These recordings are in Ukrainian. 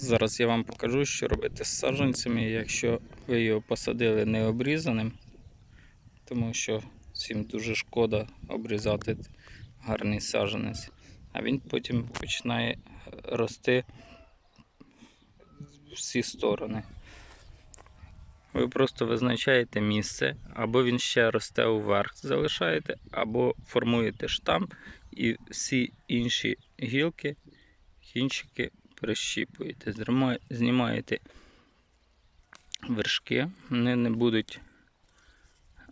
Зараз я вам покажу, що робити з саджанцями, якщо ви його посадили не обрізаним, тому що всім дуже шкода обрізати гарний саджанець, а він потім починає рости в всі сторони. Ви просто визначаєте місце, або він ще росте уверх, залишаєте, або формуєте штамп і всі інші гілки, кінчики прищіпуєте, знімаєте вершки, вони не будуть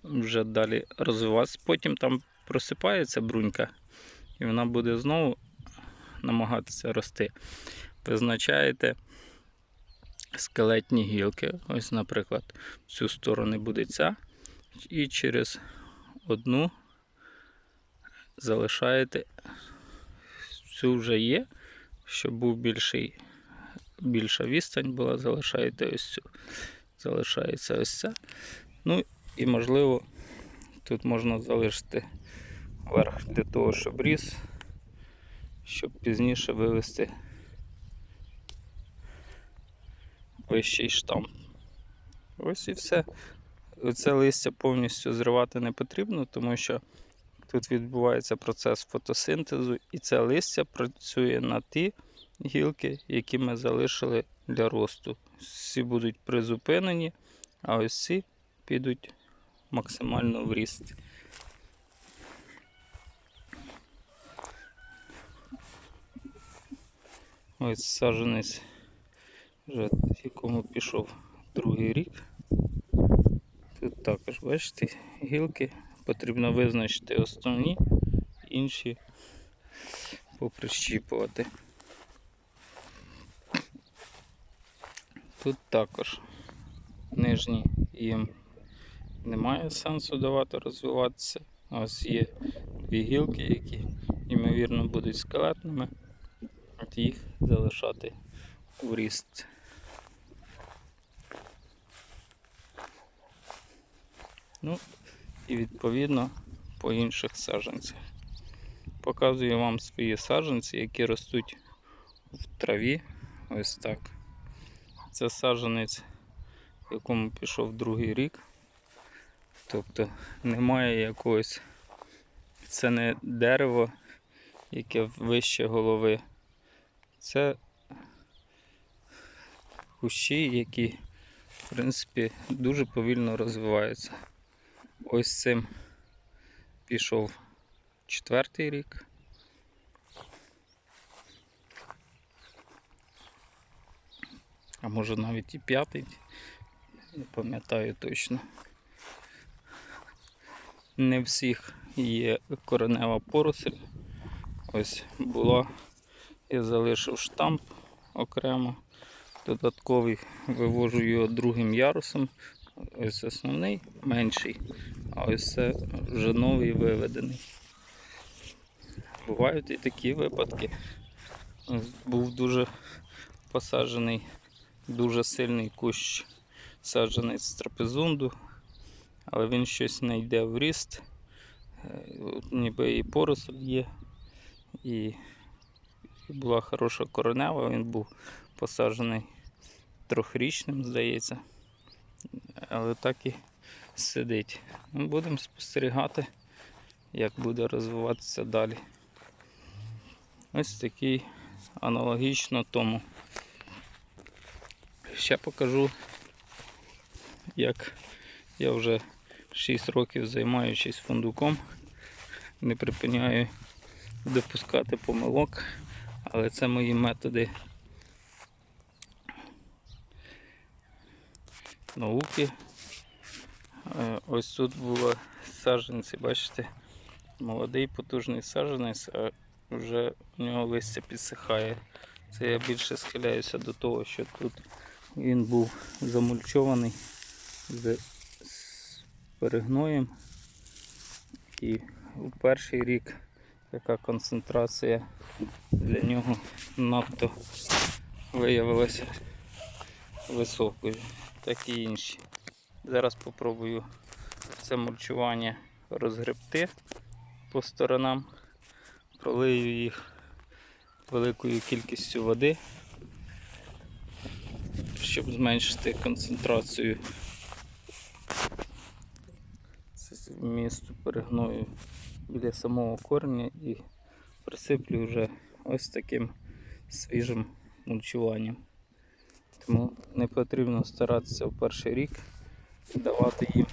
вже далі розвиватися. Потім там просипається брунька, і вона буде знову намагатися рости. Визначаєте скелетні гілки. Ось, наприклад, в цю сторону буде ця, і через одну залишаєте цю вже є, щоб був більший, більша відстань була, залишаєте ось цю. Залишається ось ця. Ну і можливо тут можна залишити верх для того, щоб ріс, щоб пізніше вивести вищий штамп. Ось і все. Це листя повністю зривати не потрібно, тому що тут відбувається процес фотосинтезу, і це листя працює на ті гілки, які ми залишили для росту. Всі будуть призупинені, а ось ці підуть максимально в ріст. Ось саджанець, вже якому пішов другий рік. Тут також, бачите, гілки. Потрібно визначити основні, інші поприщіпувати. Тут також нижні їм немає сенсу давати розвиватися. Ось є дві гілки, які, ймовірно, будуть скелетними, от їх залишати в ріст. Ну, і відповідно по інших саджанцях. Показую вам свої саджанці, які ростуть в траві. Ось так. Це саджанець, якому пішов другий рік. Тобто немає якогось, це не дерево, яке вище голови. Це кущі, які, в принципі, дуже повільно розвиваються. Ось цим пішов четвертий рік. А може навіть і п'ятий, не пам'ятаю точно. Не всіх є коренева поросль. Ось була, я залишив штамп окремо. Додатковий вивожу його другим ярусом. Ось основний менший, а ось це вже новий виведений. Бувають і такі випадки. Був дуже посаджений, дуже сильний кущ саджений з трапезунду, але він щось не йде в ріст. Е, Ніби і поросль є, і, була хороша коренева, він був посаджений трьохрічним, здається але так і сидить. Ну, Будемо спостерігати, як буде розвиватися далі. Ось такий аналогічно тому. Ще покажу, як я вже 6 років займаючись фундуком, не припиняю допускати помилок, але це мої методи науки. Е, Ось тут було саджанці, бачите, молодий потужний саджанець, а вже в нього листя підсихає. Це я більше схиляюся до того, що тут він був замульчований з перегноєм. І у перший рік така концентрація для нього надто виявилася високою так і інші. Зараз спробую це мульчування розгребти по сторонам, пролию їх великою кількістю води щоб зменшити концентрацію. Вмісту перегною біля самого корня і присиплю вже ось таким свіжим мульчуванням. Тому не потрібно старатися в перший рік давати їм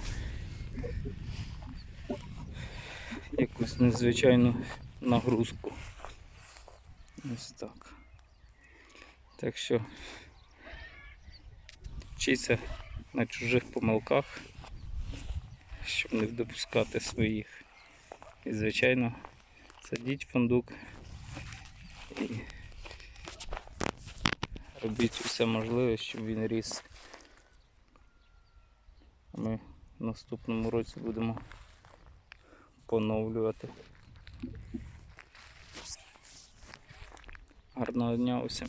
якусь незвичайну нагрузку. Ось так. Так що вчіться на чужих помилках, щоб не допускати своїх. І, звичайно, садіть фундук і робіть усе можливе, щоб він ріс. Ми в наступному році будемо поновлювати. Гарного дня усім!